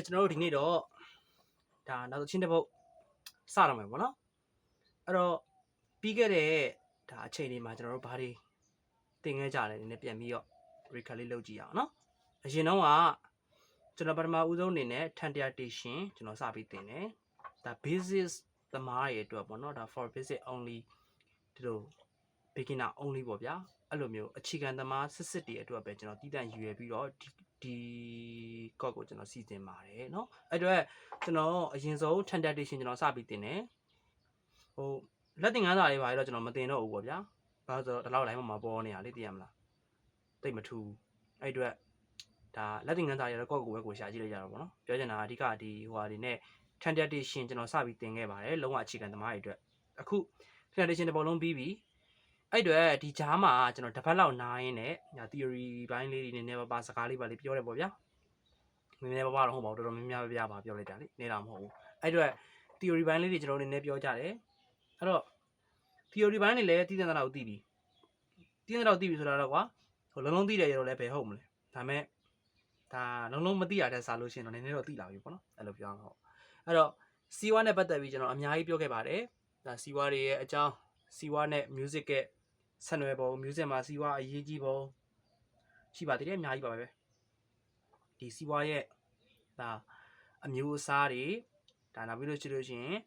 ကဲကျွန်တော်တို့ဒီနေ့တော့ဒါနောက်တစ်ချင်းတစ်ပုတ်စတော့မယ်ပေါ့နော်အဲ့တော့ပြီးခဲ့တဲ့ဒါအချိန်လေးမှာကျွန်တော်တို့ဘာတွေသင်ခဲ့ကြလဲဒီနေ့ပြန်ပြီးတော့ recall လေးလုပ်ကြည့်ရအောင်နော်အရင်တော့ကကျွန်တော်ပထမဦးဆုံးအနေနဲ့ tentation ကျွန်တော်စပြီးသင်တယ်ဒါ basis သမားရဲ့အတွက်ပေါ့နော်ဒါ for basic only ဒီလို beginner only ပေါ့ဗျာအဲ့လိုမျိုးအခြေခံသမားစစ်စစ်တွေအတွက်ပဲကျွန်တော်တည်တံ့ယူရပြီးတော့ဒီ ဒီ code ကိုကျွန်တော်စီစဉ်ပါတယ်เนาะအဲ့အတွက်ကျွန်တော်အရင်ဆုံး tentation ကျွန်တော်စပြီးတင်တယ်ဟိုလက်တင်ငန်းစာလေးပါတော့ကျွန်တော်မတင်တော့ဘူးပေါ့ဗျာဘာလို့ဆိုတော့ဒီလောက် line မှာပေါ်နေရလေသိရမလားတိတ်မထူးအဲ့အတွက်ဒါလက်တင်ငန်းစာရတော့ code ကိုပဲကိုရှာကြည့်လိုက်ကြတော့ပေါ့နော်ပြောချင်တာအဓိကဒီဟိုဟာဒီနဲ့ tentation ကျွန်တော်စပြီးတင်ခဲ့ပါတယ်လုံးဝအခြေခံသမားတွေအတွက်အခု tentation တစ်ပုံလုံးပြီးပြီ အဲ့အတွက်ဒီဂျားမှာကျွန်တော်တစ်ပတ်လောက်နားရင်းနဲ့ညာ theory ဘိုင်းလေးတွေနည်းနည်းပါးပါစကားလေးပါလေးပြောတယ်ပေါ့ဗျာနည်းနည်းပါးပါတော့ဟုတ်ပါဘူးတော်တော်များများပဲပြပါပြောလိုက်တာလေနေတာမဟုတ်ဘူးအဲ့အတွက် theory ဘိုင်းလေးတွေကျွန်တော်နည်းနည်းပြောကြတယ်အဲ့တော့ theory ဘိုင်းတွေလည်းတည်တဲ့လောက်သိပြီတည်တဲ့လောက်သိပြီဆိုတာတော့ကွာဟိုလုံးလုံးသိတယ်ရတော့လည်းဘယ်ဟုတ်မလဲဒါမဲ့ဒါလုံးလုံးမသိရတဲ့စားလို့ရှိရင်တော့နည်းနည်းတော့သိလာပြီပေါ့နော်အဲ့လိုပြောအောင်ဟုတ်အဲ့တော့စီဝါနဲ့ပတ်သက်ပြီးကျွန်တော်အများကြီးပြောခဲ့ပါတယ်ဒါစီဝါတွေရဲ့အကြောင်းစီဝါနဲ့ music ရဲ့ ဆက်နွယ်ပုံ music မှာစီဝါအရေးကြီးပုံရှိပါသေးတယ်အများကြီးပါပဲဒီစီဝါရဲ့ဒါအမျိုးအစားတွေဒါနောက်ပြီးလို့ရှိလို့ရှိရင်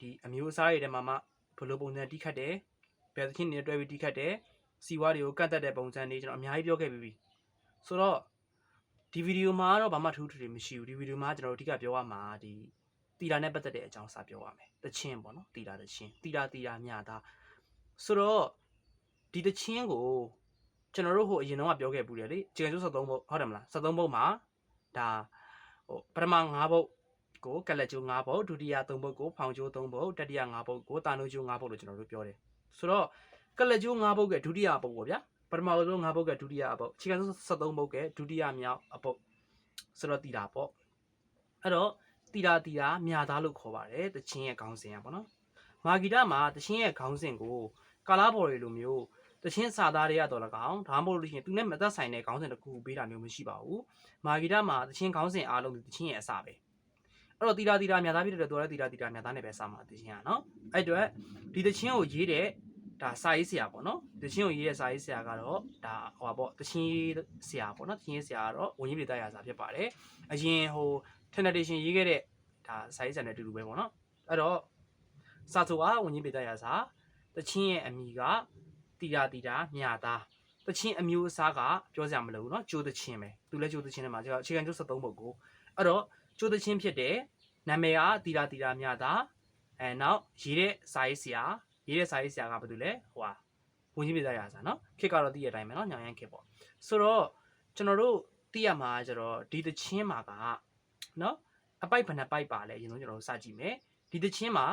ဒီအမျိုးအစားတွေထဲမှာမှဘယ်လိုပုံစံတိခတ်တယ်ဘယ်သချင်းတွေတွဲပြီးတိခတ်တယ်စီဝါတွေကိုကတ်တက်တဲ့ပုံစံတွေကျွန်တော်အများကြီးပြောခဲ့ပြီးပြီဆိုတော့ဒီဗီဒီယိုမှာတော့ဘာမှထူးထူးတွေမရှိဘူးဒီဗီဒီယိုမှာကျွန်တော်တို့အဓိကပြောရမှာဒီတီတာနဲ့ပတ်သက်တဲ့အကြောင်းစပြောရမယ်တချင်းပေါ့နော်တီတာတချင်းတီတာတီတာမြတာဆိုတော့ ဒီတချင်းကိုကျွန်တော်တို့ဟိုအရင်တော့ပြောခဲ့ပူတယ်လေကျန်ကျိုး73ဘုတ်ဟုတ်တယ်မလား73ဘုတ်မှာဒါဟိုပထမ9ဘုတ်ကိုကလက်ကျိုး9ဘုတ်ဒုတိယ3ဘုတ်ကိုဖောင်ကျိုး3ဘုတ်တတိယ5ဘုတ်ကိုတာနိုကျိုး5ဘုတ်လို့ကျွန်တော်တို့ပြောတယ်ဆိုတော့ကလက်ကျိုး5ဘုတ်ကဒုတိယဘုတ်ပေါ့ဗျာပထမဆုံး5ဘုတ်ကဒုတိယအဘုတ်အခြေခံဆုံး73ဘုတ်ကဒုတိယမြောက်အဘုတ်ဆိုတော့တီတာပေါ့အဲ့တော့တီတာတီတာမြာသားလို့ခေါ်ပါတယ်တချင်းရဲ့ခေါင်းစဉ်อ่ะပေါ့နော်မာဂီတာမှာတချင်းရဲ့ခေါင်းစဉ်ကိုကာလာဘော်ရီလိုမျိုး တချင်းစာသားတွေရတော့လကောင်ဒါမှမဟုတ်လို့ရှိရင်သူနဲ့မသက်ဆိုင်တဲ့ခေါင်းစဉ်တစ်ခုပေးတာမျိုးမရှိပါဘူးမာဂီတာမှာတချင်းခေါင်းစဉ်အားလုံးတချင်းရဲ့အစပဲအဲ့တော့တီတာတီတာများသားဖြစ်တဲ့တော်တဲ့တီတာတီတာများသားနဲ့ပဲစာမှာတချင်းရနော်အဲ့တော့ဒီတချင်းကိုရေးတဲ့ဒါစာရေးဆရာပေါ့နော်တချင်းကိုရေးတဲ့စာရေးဆရာကတော့ဒါဟိုပါပေါ့တချင်းဆရာပေါ့နော်တချင်းရေးဆရာကတော့ဝင်းကြီးပြည်သားရာစာဖြစ်ပါတယ်အရင်ဟို translation ရေးခဲ့တဲ့ဒါစာရေးဆရာနဲ့အတူတူပဲပေါ့နော်အဲ့တော့စာဆိုကဝင်းကြီးပြည်သားရာစာတချင်းရဲ့အမိက တီတာတီတာမြာသားတချင်းအမျိုးအစားကပြောစရာမလိုဘူးเนาะကျိုးတချင်းပဲသူလည်းကျိုးတချင်းထဲမှာကျွန်တော်အခြေခံကျိုး73ပုတ်ကိုအဲ့တော့ကျိုးတချင်းဖြစ်တဲ့နာမည်ကတီတာတီတာမြာသားအဲနောက်ရေးတဲ့စာရေးဆရာရေးတဲ့စာရေးဆရာကဘာတူလဲဟိုဟာဝင်ကြီးပြည်သားရာစာเนาะခေတ်ကတော့တည့်ရတဲ့အတိုင်းပဲเนาะညောင်ရမ်းခေတ်ပေါ့ဆိုတော့ကျွန်တော်တို့သိရမှာကျတော့ဒီတချင်းမှာကเนาะအပိုက်ဘယ်နှပိုက်ပါလဲအရင်ဆုံးကျွန်တော်တို့စကြည့်မယ်ဒီတချင်းမှာ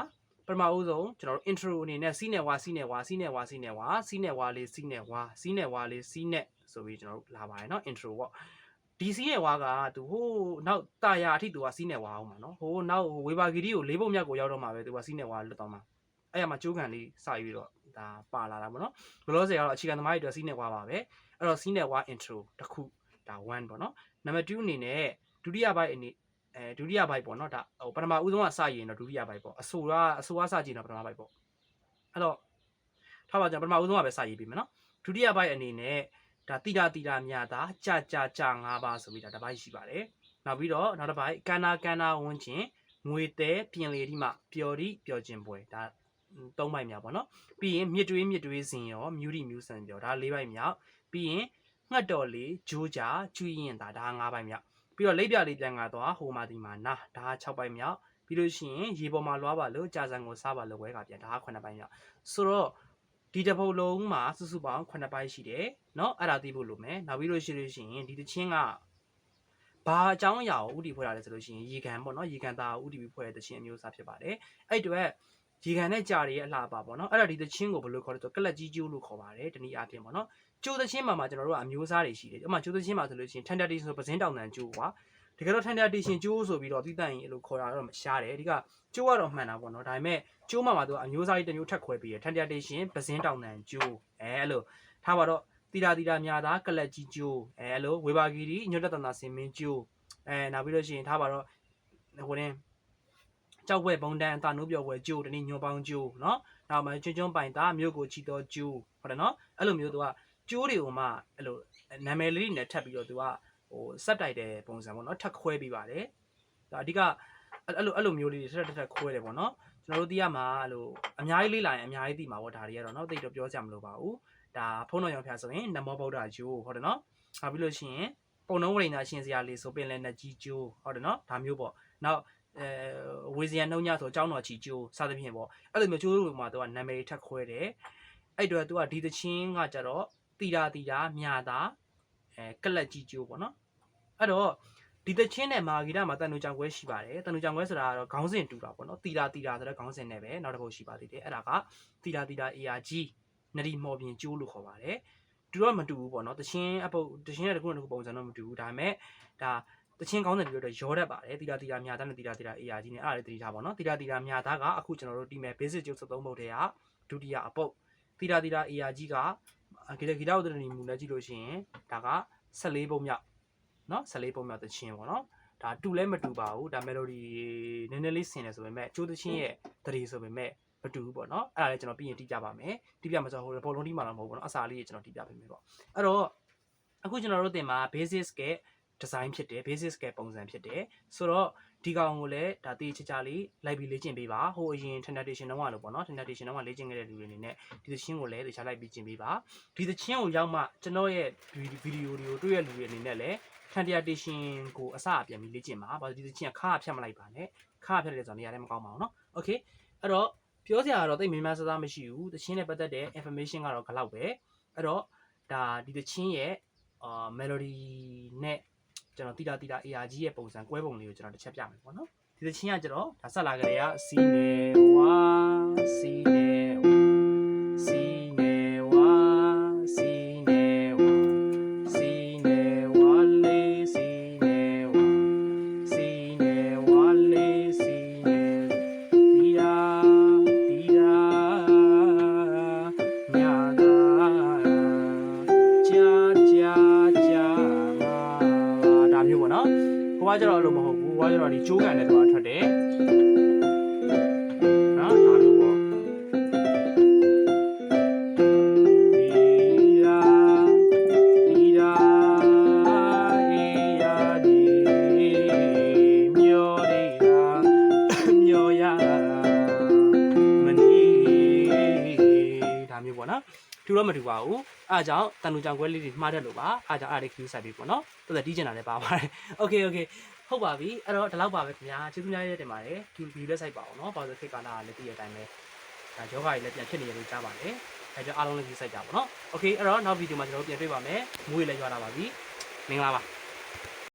ပထမဦးဆုံးကျွန်တော်တို့ intro အနေနဲ့စီးနဲ့ဝါစီးနဲ့ဝါစီးနဲ့ဝါစီးနဲ့ဝါစီးနဲ့ဝါလေးစီးနဲ့ဝါစီးနဲ့ဝါလေးစီးနဲ့ဆိုပြီးကျွန်တော်တို့လာပါတယ်เนาะ intro ပေါ့ဒီစီးရဲ့ဝါကသူဟိုးနောက်တာယာအထိသူကစီးနဲ့ဝါအောင်မှာเนาะဟိုးနောက်ဝေဘာဂီရီကိုလေးပုံမြတ်ကိုရောက်တော့မှာပဲသူကစီးနဲ့ဝါလွတ်တော့မှာအဲ့ရမှာကျိုးကန်လေးစပြီးတော့ဒါပါလာတာပေါ့เนาะဘလော့ဆယ်ကတော့အခြေခံသမားတွေအတွက်စီးနဲ့ဝါပါပဲအဲ့တော့စီးနဲ့ဝါ intro တစ်ခုဒါ1ပေါ့เนาะနံပါတ်2အနေနဲ့ဒုတိယဘိုက်အနေ အဲဒုတိယဘိုက်ပေါ့နော်ဒါဟိုပထမဦးဆုံးကစရင်တော့ဒုတိယဘိုက်ပေါ့အဆိုကအဆိုကစကြည့်တော့ပထမဘိုက်ပေါ့အဲ့တော့ထားပါကြပထမဦးဆုံးကပဲစရေးပြီမယ်နော်ဒုတိယဘိုက်အနေနဲ့ဒါတိတာတိတာမြတာကြာကြာကြာ၅ပါးဆိုပြီးဒါတစ်ပိုက်ရှိပါတယ်နောက်ပြီးတော့နောက်တစ်ပိုက်ကန္နာကန္နာဝန်းကျင်ငွေသေးပြင်လေဒီမှပျော်ဒီပျော်ခြင်းပွဲဒါသုံးပိုက်မြောက်ပေါ့နော်ပြီးရင်မြစ်တွေးမြစ်တွေးစင်ရောမြူရီမြူဆန်ပြောဒါ၄ပိုက်မြောက်ပြီးရင်ငှက်တော်လေးဂျိုးကြာကျွေးရင်ဒါဒါ၅ပိုက်မြောက် ပြီးတော့လိပ်ပြလေးပြန်လာတော့ဟိုမာဒီမာနာဒါက6ပိုင်းမြောက်ပြီးလို့ရှိရင်ရေပေါ်မှာလွားပါလို့ကြာစံကိုစားပါလို့ဝဲကပြန်ဒါက9ပိုင်းမြောက်ဆိုတော့ဒီတစ်ပုတ်လုံးမှာစုစုပေါင်း9ပိုင်းရှိတယ်เนาะအဲ့ဒါသိဖို့လိုမယ်နောက်ပြီးလို့ရှိလို့ရှိရင်ဒီတချင်းကဘာအကြောင်းအရာကိုဥတီဖွဲ့တာလဲဆိုလို့ရှိရင်ရေကန်ပေါ့เนาะရေကန်သားကိုဥတီပြီးဖွဲ့တဲ့တချင်းအမျိုးအစားဖြစ်ပါတယ်အဲ့အတွက်ရေကန်နဲ့ကြာတွေရဲ့အလှပါပေါ့เนาะအဲ့ဒါဒီတချင်းကိုဘယ်လိုခေါ်လဲဆိုတော့ကလတ်ကြီးကျိုးလို့ခေါ်ပါတယ်တနည်းအားဖြင့်ပေါ့เนาะ ကျိုးသချင်းမှာမှာကျွန်တော်တို့ကအမျိုးအစားတွေရှိတယ်။ဥပမာကျိုးသချင်းမှာဆိုလို့ရှိရင် tender station ဆိုပစင်းတောင်တန်ကျိုးကွာ။တကယ်တော့ tender station ကျိုးဆိုပြီးတော့တိတန့်ရင်အဲ့လိုခေါ်တာတော့မရှားတယ်။ဒီကကျိုးကတော့မှန်တာပေါ့နော်။ဒါပေမဲ့ကျိုးမှာမှာသူကအမျိုးအစားတွေတစ်မျိုးထပ်ခွဲပြီးရ tender station ပစင်းတောင်တန်ကျိုးအဲအဲ့လိုထားပါတော့တီတာတီတာမြာသားကလတ်ကြီးကျိုးအဲအဲ့လိုဝေဘာဂီရီညွတ်တတနာစင်မင်းကျိုးအဲနောက်ပြီးလို့ရှိရင်ထားပါတော့ ဟိုတင်းကြောက်ဝဲဘုံတန်းအတာနိုးပြော်ဝဲကျိုးတနည်းညွန်ပေါင်းကျိုးเนาะနောက်မှကျွန်းကျွန်းပိုင်တာမြို့ကိုချီတော်ကျိုးဟုတ်တယ်เนาะအဲ့လိုမျိုးသူက ကျိုးတွေကိုမှအဲ့လိုနာမည်လေးတွေနဲ့ထပ်ပြီးတော့သူကဟိုစက်တိုက်တဲ့ပုံစံပေါ့เนาะထပ်ခွဲပြီးပါတယ်ဒါအဓိကအဲ့လိုအဲ့လိုမျိုးလေးတွေထပ်ထပ်ထပ်ခွဲတယ်ပေါ့เนาะကျွန်တော်တို့သိရမှာအဲ့လိုအများကြီးလေးလာရင်အများကြီးသိမှာပေါ့ဒါတွေကတော့เนาะသိတော့ပြောကြမလို့ပါဘူးဒါဖုန်းတော်ရောင်ဖျားဆိုရင်နမောဗုဒ္ဓကျိုးဟုတ်တယ်เนาะနောက်ပြီးလို့ရှိရင် ပုံနှုံးဝရိဏရှင်စရာလေးဆိုပင်လည်းနဲ့ကြီးကျိုးဟုတ်တယ်နော်ဒါမျိုးပေါ့နောက်အဲဝေဇယနှုံညဆိုအကြောင်းတော်ချီကျိုးစသဖြင့်ပေါ့အဲ့လိုမျိုးကျိုးတွေမှာသူကနာမည်ထက်ခွဲတယ်အဲ့တော့သူကဒီသချင်းကကြတော့ တီတာတီတာမြာတာအဲကလက်ကြီးကျိုးပေါ့နော်အဲ့တော့ဒီသချင်းနဲ့မာဂီတာမှာတန်နူကြောင်ခွဲရှိပါတယ်တန်နူကြောင်ခွဲဆိုတာကတော့ခေါင်းစဉ်တူတာပေါ့နော်တီတာတီတာဆိုတဲ့ခေါင်းစဉ်နဲ့ပဲနောက်တစ်ပုတ်ရှိပါသေးတယ်အဲ့ဒါကတီတာတီတာ ARG နရီမော်ပြင်ကျိုးလို့ခေါ်ပါတယ်တူတော့မတူဘူးပေါ့နော်တချင်းအပုတ်တချင်းရဲ့တစ်ခုနဲ့တစ်ခုပုံစံတော့မတူဘူးဒါပေမဲ့ဒါတချင်းကောင်းတဲ့ပြီးတော့ရောတတ်ပါတယ်တီတာတီတာမြာသားနဲ့တီတာတီတာ AR ကြီးနဲ့အဲ့ဒါလေးတတိထားပါနော်တီတာတီတာမြာသားကအခုကျွန်တော်တို့တီမဲ့ basic ကျုပ်73ပုတ်တဲ့ကဒုတိယအပုတ်တီတာတီတာ AR ကြီးက ဂီတဂီတဥဒရဏီမူနဲ့ကြည့်လို့ရှိရင်ဒါက14ပုံမြောက်နော်14ပုံမြောက်တချင်းပေါ့နော်ဒါတူလဲမတူပါဘူးဒါ melody နည်းနည်းလေးဆင်တယ်ဆိုပေမဲ့ကျိုးတချင်းရဲ့တရေဆိုပေမဲ့မတူဘူးပေါ့နော်အဲ့ဒါလည်းကျွန်တော်ပြီးရင်တိပြပါမယ်တိပြမှာဆိုဟိုဘောလုံးတီးမှာတော့မဟုတ်ဘူးပေါ့နော်အစာလေးကျွန်တော်တိပြပေးမယ်ပေါ့အဲ့တော့အခုကျွန်တော်တို့တင်မှာ basis က design ဖြစ်တယ် basic scale ပုံစံဖြစ်တယ်ဆိုတော့ဒီကောင်ကိုလည်းဒါတေးချာချာလေးလိုက်ပြီးလေ့ကျင့်ပေးပါဟိုအရင် translation တော့လို့ပေါ့နော် translation တော့လေ့ကျင့်ခဲ့တဲ့လူတွေအနေနဲ့ဒီသချင်းကိုလည်းတေချာလိုက်ပြီးကျင့်ပေးပါဒီသချင်းကိုရောက်မှကျွန်တော်ရဲ့ video တွေကိုတွေ့ရလူတွေအနေနဲ့လည်း translation ကိုအစအပြန်ပြီးလေ့ကျင့်ပါဘာလို့ဒီသချင်းကခါဖြတ်မလိုက်ပါနဲ့ခါဖြတ်တယ်ဆိုတော့နေရာလည်းမကောင်းပါဘူးနော် okay အဲ့တော့ပြောစရာကတော့တိတ်မင်းမဆသားမရှိဘူးသချင်းနဲ့ပတ်သက်တဲ့ information ကတော့ခလောက်ပဲအဲ့တော့ဒါဒီသချင်းရဲ့အာ melody နဲ့ ကျွန်တော်တိတာတိတာ ARG ရဲ့ပုံစံကွဲပုံလေးကိုကျွန်တော်တစ်ချက်ပြမယ်ပေါ့နော်ဒီတချင်းကကျတော့ဒါဆက်လာကြတဲ့က C နဲ့ဝါ C နဲ့ နော်ဘွားကျတော့အဲ့လိုမဟုတ်ဘူးဘွားကျတော့ဒီကျိုးကန်နဲ့တော့ထွက်တယ် တူတော့မတူပါဘူးအားကြောင့်တန်လူကြောင်ခွဲလေးတွေမှားတတ်လို့ပါအားကြောင့်အားလေး queue ဆက်ပြီးပေါ့နော်တော်တော်တီးကျင်တာလည်းပါပါတယ် okay okay ဟုတ်ပါပြီအဲ့တော့ဒီလောက်ပါပဲခင်ဗျာကျေးဇူးများရေးတင်ပါတယ် queue view လည်းစိုက်ပါအောင်နော်ဘာလို့ခေတ်ကာလကလည်းတည့်ရတဲ့အတိုင်းပဲဒါယောဂကြီးလည်းပြန်ဖြစ်နေရလို့ကြားပါတယ်အဲကြောင့်အားလုံးလည်း queue စိုက်ကြပါပေါ့နော် okay အဲ့တော့နောက်ဗီဒီယိုမှာကျွန်တော်တို့ပြန်တွေ့ပါမယ်မွေးလည်းရွာလာပါပြီမင်္ဂလာပါ